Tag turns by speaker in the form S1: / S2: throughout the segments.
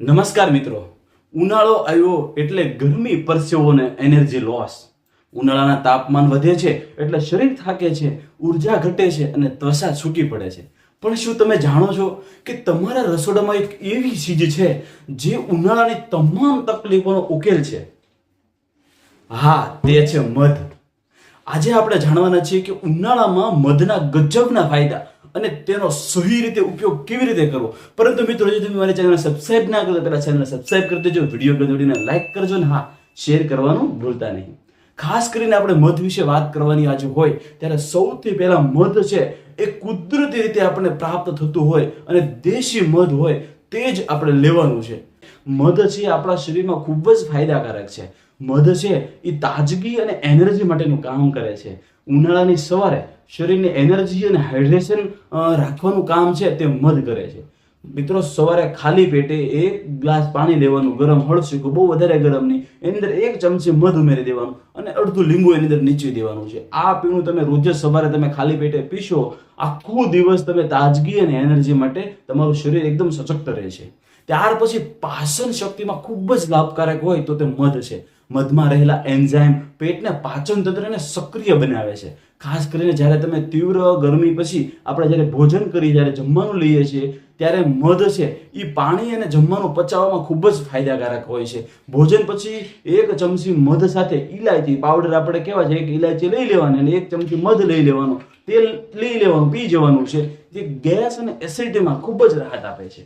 S1: નમસ્કાર મિત્રો. ઉનાળો આવ્યો એટલે ગરમી પરસેવો એનર્જી લોસ ઉનાળાના તાપમાન વધે છે એટલે શરીર થાકે છે, ઊર્જા ઘટે છે અને ત્વસા છૂટી પડે છે. પણ શું તમે જાણો છો કે તમારા રસોડામાં એક એવી ચીજ છે જે ઉનાળાની તમામ તકલીફોનો ઉકેલ છે? હા, તે છે મધ. આજે આપણે જાણવાના છીએ કે ઉનાળામાં મધના ગજબના ફાયદા અને તેનો સહી રીતે ઉપયોગ કેવી રીતે કરવો? પરંતુ મિત્રો, જો તમે મારી ચેનલ સબસ્ક્રાઇબ ના કરો પહેલા ચેનલ સબસ્ક્રાઇબ કરી દેજો વીડિયો કરી વિડીયોને લાઈક કરજો ને હા શેર કરવાનું ભૂલતા નહીં. ખાસ કરીને આપણે મધ વિશે વાત કરવાની આજે હોય, ત્યારે સૌથી પહેલા મધ છે એ કુદરતી રીતે આપણને પ્રાપ્ત થતું હોય અને દેશી મધ હોય તે જ આપણે લેવાનું છે. મધ છે આપણા શરીરમાં ખૂબ જ ફાયદાકારક છે. મધ છે એ તાજગી અને એનર્જી માટેનું કામ કરે છે. ઉનાળાની સવારે શરીરની એનર્જી અને હાઇડ્રેશન રાખવાનું કામ છે તે મધ કરે છે. મિત્રો, સવારે ખાલી પેટે એક ગ્લાસ પાણી લેવાનું ગરમ હળસું બહુ વધારે ગરમ નહીં. એની અંદર એક ચમચી મધ ઉમેરી દેવાનું અને અડધું લીંબુ એની અંદર નીચવી દેવાનું છે. આ પીણું તમે રોજ સવારે તમે ખાલી પેટે પીશો, આખો દિવસ તમે તાજગી અને એનર્જી માટે તમારું શરીર એકદમ સશક્ત રહે છે. ત્યાર પછી પાચન શક્તિમાં ખૂબ જ લાભકારક હોય તો તે મધ છે. મધમાં રહેલા એન્ઝાઇમ પેટને પાચન તંત્રને સક્રિય બનાવે છે. ખાસ કરીને જ્યારે તમે તીવ્ર ગરમી પછી આપણે જ્યારે ભોજન કરી જ્યારે જમવાનું લઈએ છીએ, ત્યારે મધ છે એ પાણી અને જમવાનું પચાવવામાં ખૂબ જ ફાયદાકારક હોય છે. ભોજન પછી એક ચમચી મધ સાથે ઇલાયચી પાવડર આપણે કહેવાય છે, એક ઇલાયચી લઈ લેવાની અને એક ચમચી મધ લઈ લેવાનું. તેલ લઈ લેવાનું, પી જવાનું છે. જે ગેસ અને એસિડિટીમાં ખૂબ જ રાહત આપે છે.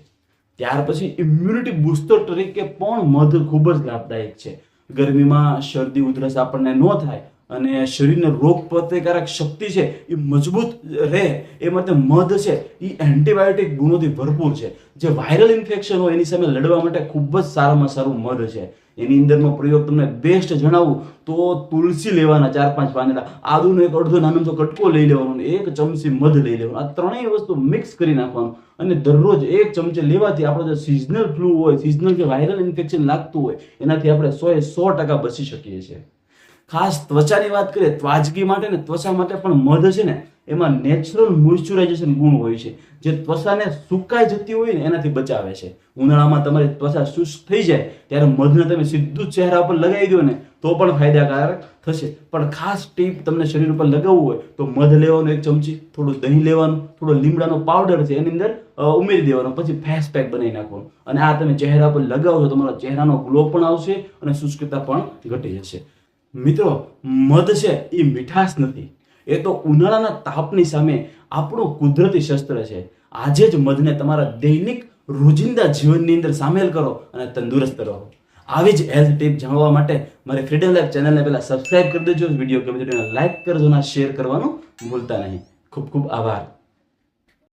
S1: ત્યાર પછી ઇમ્યુનિટી બુસ્ટર તરીકે પણ મધ ખૂબ જ લાભદાયક છે. ગરમીમાં શરદી ઉધરસ આપણને ન થાય અને શરીરને રોગ પ્રતિકારક શક્તિ છે, એ મજબૂત રહે, એ માટે મધ છે, એ એન્ટીબાયોટિક ગુણોથી ભરપૂર છે. જે વાયરલ ઇન્ફેક્શન હોય, એની સામે લડવા માટે ખૂબ જ સારામાં સારું મધ છે. એની અંદરનો પ્રયોગ તમને બેસ્ટ જણાવું તો તુલસી લેવાના ચાર પાંચ પાંદડા. આદુનો એક અડધો નાનો તો કટકો લઈ લેવાનો, એક ચમચી મધ લઈ લેવાનું. આ ત્રણેય વસ્તુ મિક્સ કરી નાખવાનું અને દરરોજ એક ચમચે લેવાથી આપણો જે સિઝનલ ફ્લૂ હોય સિઝનલ જે વાયરલ ઇન્ફેક્શન લાગતું હોય, એનાથી આપણે સો એ સો ટકા બચી શકીએ છીએ. ખાસ ત્વચાની વાત કરીએ, ત્વાજગી માટે ને ત્વચા માટે પણ મધ છે ને, એમાં નેચરલ મોઇશ્ચરાઇઝેશન ગુણ હોય છે. જે ત્વચાને સુકાઈ જતી હોય ને એનાથી બચાવે છે. ઉનાળામાં તમારી ત્વચા શુષ્ક થઈ જાય, ત્યારે મધને તમે સીધું ચહેરા પર લગાવી દો ને, તો પણ ફાયદાકારક થશે. પણ ખાસ ટીપ તમને શરીર ઉપર લગાવવું હોય, તો મધ લેવાનું એક ચમચી, થોડું દહીં લેવાનું, થોડો લીમડાનો પાવડર છે એની અંદર ઉમેરી દેવાનો, પછી ફેસ પેક બનાવી નાખવાનું. અને આ તમે ચહેરા પર લગાવો તો તમારા ચહેરાનો ગ્લો પણ આવશે અને શુષ્કતા પણ ઘટી જશે. મિત્રો, મધ છે એ મીઠાશ નથી. એ તો ઉનાળાના તાપની સામે આપણું કુદરતી શસ્ત્ર છે. આજે જ મધને તમારા દૈનિક રોજિંદા જીવનની અંદર સામેલ કરો અને તંદુરસ્ત રહો. આવી જ હેલ્થ ટીપ જાણવા માટે મારી ફ્રીડમ લાઈફ ચેનલને પહેલાં સબસ્ક્રાઈબ કરી દેજો. વીડિયો ગમે તો લાઈક કરજો અને શેર કરવાનું ભૂલતા નહીં. ખૂબ ખૂબ આભાર.